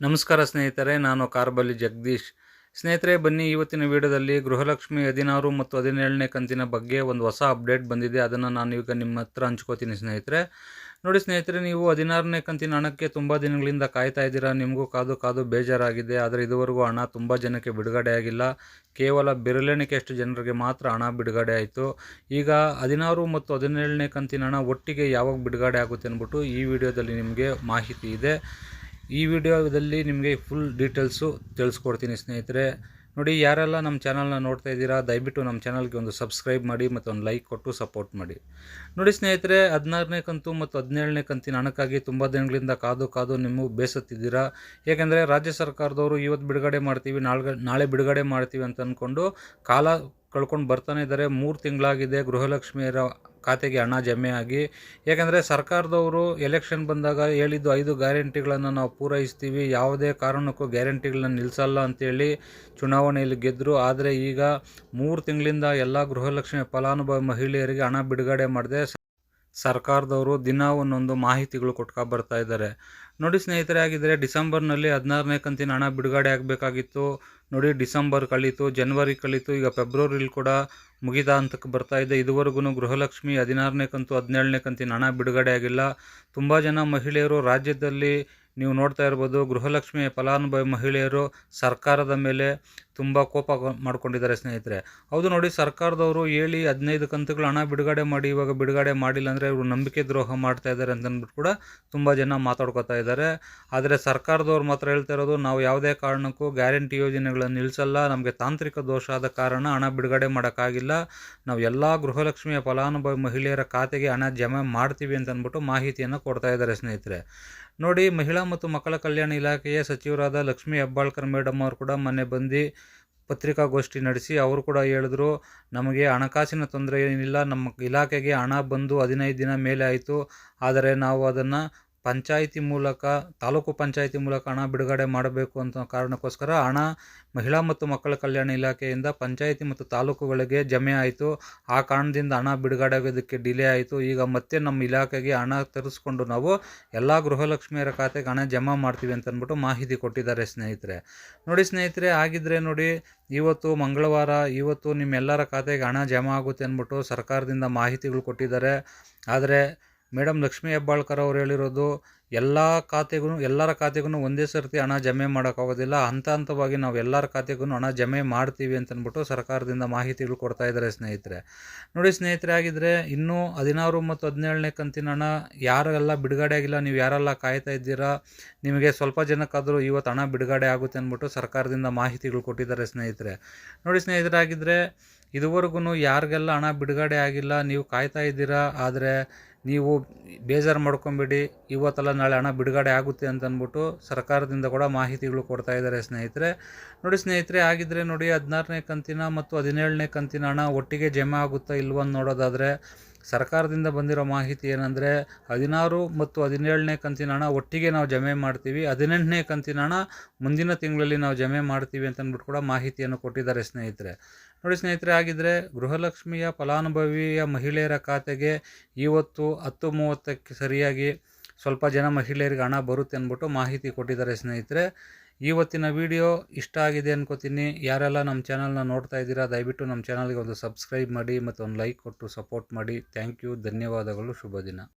ನಮಸ್ಕಾರ ಸ್ನೇಹಿತರೆ, ನಾನು ಕಾರ್ಬಲ್ಲಿ ಜಗದೀಶ್. ಸ್ನೇಹಿತರೆ, ಬನ್ನಿ ಇವತ್ತಿನ ವಿಡಿಯೋದಲ್ಲಿ ಗೃಹಲಕ್ಷ್ಮಿ ಹದಿನಾರು ಮತ್ತು ಹದಿನೇಳನೇ ಕಂತಿನ ಬಗ್ಗೆ ಒಂದು ಹೊಸ ಅಪ್ಡೇಟ್ ಬಂದಿದೆ. ಅದನ್ನು ನಾನು ಈಗ ನಿಮ್ಮ ಹತ್ರ ಹಂಚ್ಕೋತೀನಿ ಸ್ನೇಹಿತರೆ. ನೋಡಿ ಸ್ನೇಹಿತರೆ, ನೀವು ಹದಿನಾರನೇ ಕಂತಿನ ಹಣಕ್ಕೆ ತುಂಬ ದಿನಗಳಿಂದ ಕಾಯ್ತಾ ಇದ್ದೀರಾ? ನಿಮಗೂ ಕಾದು ಕಾದು ಬೇಜಾರಾಗಿದೆ. ಆದರೆ ಇದುವರೆಗೂ ಹಣ ತುಂಬ ಜನಕ್ಕೆ ಬಿಡುಗಡೆ ಆಗಿಲ್ಲ. ಕೇವಲ ಬೆರಳೆಣಿಕೆಯಷ್ಟು ಜನರಿಗೆ ಮಾತ್ರ ಹಣ ಬಿಡುಗಡೆ ಆಯಿತು. ಈಗ ಹದಿನಾರು ಮತ್ತು ಹದಿನೇಳನೇ ಕಂತಿನ ಹಣ ಒಟ್ಟಿಗೆ ಯಾವಾಗ ಬಿಡುಗಡೆ ಆಗುತ್ತೆ ಅಂದ್ಬಿಟ್ಟು ಈ ವಿಡಿಯೋದಲ್ಲಿ ನಿಮಗೆ ಮಾಹಿತಿ ಇದೆ. ಈ ವಿಡಿಯೋದಲ್ಲಿ ನಿಮಗೆ ಫುಲ್ ಡೀಟೇಲ್ಸು ತಿಳಿಸ್ಕೊಡ್ತೀನಿ ಸ್ನೇಹಿತರೆ. ನೋಡಿ, ಯಾರೆಲ್ಲ ನಮ್ಮ ಚಾನಲ್ನ ನೋಡ್ತಾ ಇದ್ದೀರಾ, ದಯವಿಟ್ಟು ನಮ್ಮ ಚಾನಲ್ಗೆ ಒಂದು ಸಬ್ಸ್ಕ್ರೈಬ್ ಮಾಡಿ ಮತ್ತು ಒಂದು ಲೈಕ್ ಕೊಟ್ಟು ಸಪೋರ್ಟ್ ಮಾಡಿ. ನೋಡಿ ಸ್ನೇಹಿತರೆ, ಹದಿನಾರನೇ ಕಂತು ಮತ್ತು ಹದಿನೇಳನೇ ಕಂತಿನ ಹಣಕ್ಕಾಗಿ ತುಂಬ ದಿನಗಳಿಂದ ಕಾದು ಕಾದು ನೀವು ಬೇಸತ್ತಿದ್ದೀರಾ? ಏಕೆಂದರೆ ರಾಜ್ಯ ಸರ್ಕಾರದವರು ಇವತ್ತು ಬಿಡುಗಡೆ ಮಾಡ್ತೀವಿ ನಾಳೆ ನಾಳೆ ಬಿಡುಗಡೆ ಮಾಡ್ತೀವಿ ಅಂತ ಅಂದ್ಕೊಂಡು ಕಾಲ ಕಳ್ಕೊಂಡು ಬರ್ತಾನೆ ಇದ್ದಾರೆ. ಮೂರು ತಿಂಗಳಾಗಿದೆ ಗೃಹಲಕ್ಷ್ಮಿಯರ ಖಾತೆಗೆ ಹಣ ಜಮೆ ಆಗಿ, ಯಾಕಂದರೆ ಸರ್ಕಾರದವರು ಎಲೆಕ್ಷನ್ ಬಂದಾಗ ಹೇಳಿದ್ದು ಐದು ಗ್ಯಾರಂಟಿಗಳನ್ನು ನಾವು ಪೂರೈಸ್ತೀವಿ, ಯಾವುದೇ ಕಾರಣಕ್ಕೂ ಗ್ಯಾರಂಟಿಗಳನ್ನ ನಿಲ್ಲಿಸಲ್ಲ ಅಂತೇಳಿ ಚುನಾವಣೆಯಲ್ಲಿ ಗೆದ್ದರು ಆದರೆ ಈಗ ಮೂರು ತಿಂಗಳಿಂದ ಎಲ್ಲ ಗೃಹಲಕ್ಷ್ಮಿ ಫಲಾನುಭವಿ ಮಹಿಳೆಯರಿಗೆ ಹಣ ಬಿಡುಗಡೆ ಮಾಡಿದೆ ಸರ್ಕಾರದವರು ದಿನ ಒಂದೊಂದು ಮಾಹಿತಿಗಳು ಕೊಟ್ಕೊ ಬರ್ತಾ ಇದ್ದಾರೆ. ನೋಡಿ ಸ್ನೇಹಿತರೆ ಆಗಿದ್ದರೆ ಡಿಸೆಂಬರ್ನಲ್ಲಿ ಹದಿನಾರನೇ ಕಂತಿನ ಹಣ ಬಿಡುಗಡೆ ಆಗಬೇಕಾಗಿತ್ತು. ನೋಡಿ ಡಿಸೆಂಬರ್ ಕಳೀತು, ಜನ್ವರಿ ಕಳೀತು, ಈಗ ಫೆಬ್ರವರಿಲಿ ಕೂಡ ಮುಗಿದ ಹಂತಕ್ಕೆ ಬರ್ತಾ ಇದೆ. ಇದುವರೆಗೂ ಗೃಹಲಕ್ಷ್ಮಿ ಹದಿನಾರನೇ ಕಂತು ಹದಿನೇಳನೇ ಕಂತಿನ ಹಣ ಬಿಡುಗಡೆ ಆಗಿಲ್ಲ. ತುಂಬ ಜನ ಮಹಿಳೆಯರು ರಾಜ್ಯದಲ್ಲಿ ನೀವು ನೋಡ್ತಾ ಇರ್ಬೋದು ಗೃಹಲಕ್ಷ್ಮಿ ಫಲಾನುಭವಿ ಮಹಿಳೆಯರು ಸರ್ಕಾರದ ಮೇಲೆ ತುಂಬ ಕೋಪ ಮಾಡ್ಕೊಂಡಿದ್ದಾರೆ ಸ್ನೇಹಿತರೆ. ಹೌದು ನೋಡಿ, ಸರ್ಕಾರದವರು ಹೇಳಿ ಹದಿನೈದು ಕಂತುಗಳು ಹಣ ಬಿಡುಗಡೆ ಮಾಡಿ, ಇವಾಗ ಬಿಡುಗಡೆ ಮಾಡಿಲ್ಲ ಅಂದರೆ ಇವರು ನಂಬಿಕೆ ದ್ರೋಹ ಮಾಡ್ತಾ ಇದ್ದಾರೆ ಅಂತಂದ್ಬಿಟ್ಟು ಕೂಡ ತುಂಬ ಜನ ಮಾತಾಡ್ಕೋತಾ ಇದ್ದಾರೆ. ಆದರೆ ಸರ್ಕಾರದವ್ರು ಮಾತ್ರ ಹೇಳ್ತಾ ಇರೋದು, ನಾವು ಯಾವುದೇ ಕಾರಣಕ್ಕೂ ಗ್ಯಾರಂಟಿ ಯೋಜನೆಗಳನ್ನು ನಿಲ್ಲಿಸಲ್ಲ ನಮಗೆ ತಾಂತ್ರಿಕ ದೋಷ ಆದ ಕಾರಣ ಹಣ ಬಿಡುಗಡೆ ಮಾಡೋಕ್ಕಾಗಿಲ್ಲ. ನಾವು ಎಲ್ಲ ಗೃಹಲಕ್ಷ್ಮಿಯ ಫಲಾನುಭವಿ ಮಹಿಳೆಯರ ಖಾತೆಗೆ ಹಣ ಜಮೆ ಮಾಡ್ತೀವಿ ಅಂತ ಅಂದ್ಬಿಟ್ಟು ಮಾಹಿತಿಯನ್ನು ಕೊಡ್ತಾ ಇದ್ದಾರೆ ಸ್ನೇಹಿತರೆ. ನೋಡಿ, ಮಹಿಳಾ ಮತ್ತು ಮಕ್ಕಳ ಕಲ್ಯಾಣ ಇಲಾಖೆಯ ಸಚಿವರಾದ ಲಕ್ಷ್ಮೀ ಹೆಬ್ಬಾಳ್ಕರ್ ಮೇಡಮ್ ಅವರು ಕೂಡ ಮೊನ್ನೆ ಬಂದು ಪತ್ರಿಕಾಗೋಷ್ಠಿ ನಡೆಸಿ ಅವರು ಕೂಡ ಹೇಳಿದ್ರು, ನಮಗೆ ಹಣಕಾಸಿನ ತೊಂದರೆ ಏನಿಲ್ಲ, ನಮ್ಮ ಇಲಾಖೆಗೆ ಹಣ ಬಂದು ಹದಿನೈದು ದಿನ ಮೇಲೆ ಆಯಿತು, ಆದರೆ ನಾವು ಅದನ್ನು ಪಂಚಾಯಿತಿ ಮೂಲಕ, ತಾಲೂಕು ಪಂಚಾಯಿತಿ ಮೂಲಕ ಹಣ ಬಿಡುಗಡೆ ಮಾಡಬೇಕು ಅಂತ ಕಾರಣಕ್ಕೋಸ್ಕರ ಹಣ ಮಹಿಳಾ ಮತ್ತು ಮಕ್ಕಳ ಕಲ್ಯಾಣ ಇಲಾಖೆಯಿಂದ ಪಂಚಾಯಿತಿ ಮತ್ತು ತಾಲೂಕುಗಳಿಗೆ ಜಮೆ ಆಯಿತು. ಆ ಕಾರಣದಿಂದ ಹಣ ಬಿಡುಗಡೆ ಆಗೋದಕ್ಕೆ ಡಿಲೇ ಆಯಿತು. ಈಗ ಮತ್ತೆ ನಮ್ಮ ಇಲಾಖೆಗೆ ಹಣ ತರಿಸ್ಕೊಂಡು ನಾವು ಎಲ್ಲ ಗೃಹಲಕ್ಷ್ಮಿಯರ ಖಾತೆಗೆ ಹಣ ಜಮಾ ಮಾಡ್ತೀವಿ ಅಂತ ಮಾಹಿತಿ ಕೊಟ್ಟಿದ್ದಾರೆ ಸ್ನೇಹಿತರೆ. ನೋಡಿ ಸ್ನೇಹಿತರೆ ಆಗಿದ್ದರೆ ನೋಡಿ, ಇವತ್ತು ಮಂಗಳವಾರ, ಇವತ್ತು ನಿಮ್ಮೆಲ್ಲರ ಖಾತೆಗೆ ಹಣ ಜಮಾ ಆಗುತ್ತೆ ಅಂದ್ಬಿಟ್ಟು ಸರ್ಕಾರದಿಂದ ಮಾಹಿತಿಗಳು ಕೊಟ್ಟಿದ್ದಾರೆ. ಆದರೆ ಮೇಡಮ್ ಲಕ್ಷ್ಮೀ ಹೆಬ್ಬಾಳ್ಕರ್ ಅವ್ರು ಹೇಳಿರೋದು ಎಲ್ಲ ಖಾತೆಗೂ ಎಲ್ಲರ ಖಾತೆಗೂ ಒಂದೇ ಸರ್ತಿ ಹಣ ಜಮೆ ಮಾಡೋಕ್ಕಾಗೋದಿಲ್ಲ ಹಂತ ಹಂತವಾಗಿ ನಾವು ಎಲ್ಲರ ಖಾತೆಗೂ ಹಣ ಜಮೆ ಮಾಡ್ತೀವಿ ಅಂತಂದ್ಬಿಟ್ಟು ಸರ್ಕಾರದಿಂದ ಮಾಹಿತಿಗಳು ಕೊಡ್ತಾ ಇದ್ದಾರೆ ಸ್ನೇಹಿತರೆ. ನೋಡಿ ಸ್ನೇಹಿತರೆ ಆಗಿದ್ದರೆ ಇನ್ನೂ ಹದಿನಾರು ಮತ್ತು ಹದಿನೇಳನೇ ಕಂತಿನ ಹಣ ಯಾರೆಲ್ಲ ಬಿಡುಗಡೆ ಆಗಿಲ್ಲ, ನೀವು ಯಾರೆಲ್ಲ ಕಾಯ್ತಾ ಇದ್ದೀರಾ, ನಿಮಗೆ ಸ್ವಲ್ಪ ಜನಕ್ಕಾದರೂ ಇವತ್ತು ಹಣ ಬಿಡುಗಡೆ ಆಗುತ್ತೆ ಅಂದ್ಬಿಟ್ಟು ಸರ್ಕಾರದಿಂದ ಮಾಹಿತಿಗಳು ಕೊಟ್ಟಿದ್ದಾರೆ ಸ್ನೇಹಿತರೆ. ನೋಡಿ ಸ್ನೇಹಿತರೆ ಆಗಿದ್ದರೆ ಇದುವರೆಗೂ ಯಾರಿಗೆಲ್ಲ ಹಣ ಬಿಡುಗಡೆ ಆಗಿಲ್ಲ, ನೀವು ಕಾಯ್ತಾ ಇದ್ದೀರಾ, ಆದರೆ ನೀವು ಬೇಜಾರು ಮಾಡ್ಕೊಂಬಿಡಿ, ಇವತ್ತಲ್ಲ ನಾಳೆ ಹಣ ಬಿಡುಗಡೆ ಆಗುತ್ತೆ ಅಂತಂದ್ಬಿಟ್ಟು ಸರ್ಕಾರದಿಂದ ಕೂಡ ಮಾಹಿತಿಗಳು ಕೊಡ್ತಾ ಇದ್ದಾರೆ ಸ್ನೇಹಿತರೆ. ನೋಡಿ ಸ್ನೇಹಿತರೆ ಆಗಿದ್ದರೆ ನೋಡಿ ಹದಿನಾರನೇ ಕಂತಿನ ಮತ್ತು ಹದಿನೇಳನೇ ಕಂತಿನ ಹಣ ಒಟ್ಟಿಗೆ ಜಮೆ ಆಗುತ್ತಾ ಇಲ್ವನ್ನ ನೋಡೋದಾದರೆ ಸರ್ಕಾರದಿಂದ ಬಂದಿರೋ ಮಾಹಿತಿ ಏನಂದರೆ ಹದಿನಾರು ಮತ್ತು ಹದಿನೇಳನೇ ಕಂತಿನ ಹಣ ಒಟ್ಟಿಗೆ ನಾವು ಜಮೆ ಮಾಡ್ತೀವಿ. ಹದಿನೆಂಟನೇ ಕಂತಿನ ಹಣ ಮುಂದಿನ ತಿಂಗಳಲ್ಲಿ ನಾವು ಜಮೆ ಮಾಡ್ತೀವಿ ಅಂತಂದ್ಬಿಟ್ಟು ಕೂಡ ಮಾಹಿತಿಯನ್ನು ಕೊಟ್ಟಿದ್ದಾರೆ ಸ್ನೇಹಿತರೆ. ನೋಡಿ ಸ್ನೇಹಿತರೆ ಆಗಿದ್ದರೆ ಗೃಹಲಕ್ಷ್ಮಿಯ ಫಲಾನುಭವಿಯ ಮಹಿಳೆಯರ ಖಾತೆಗೆ ಇವತ್ತು ಹತ್ತು ಮೂವತ್ತಕ್ಕೆ ಸರಿಯಾಗಿ ಸ್ವಲ್ಪ ಜನ ಮಹಿಳೆಯರಿಗೆ ಹಣ ಬರುತ್ತೆ ಅಂದ್ಬಿಟ್ಟು ಮಾಹಿತಿ ಕೊಟ್ಟಿದ್ದಾರೆ ಸ್ನೇಹಿತರೆ. ಇವತ್ತಿನ ವಿಡಿಯೋ ಇಷ್ಟ ಆಗಿದೆ ಅನ್ಕೋತೀನಿ. ಯಾರೆಲ್ಲ ನಮ್ಮ ಚಾನಲ್ನ ನೋಡ್ತಾ ಇದ್ದೀರಾ, ದಯವಿಟ್ಟು ನಮ್ಮ ಚಾನಲ್ಗೆ ಒಂದು ಸಬ್ಸ್ಕ್ರೈಬ್ ಮಾಡಿ ಮತ್ತು ಒಂದು ಲೈಕ್ ಕೊಟ್ಟು ಸಪೋರ್ಟ್ ಮಾಡಿ. ಥ್ಯಾಂಕ್ ಯು, ಧನ್ಯವಾದಗಳು, ಶುಭ ದಿನ.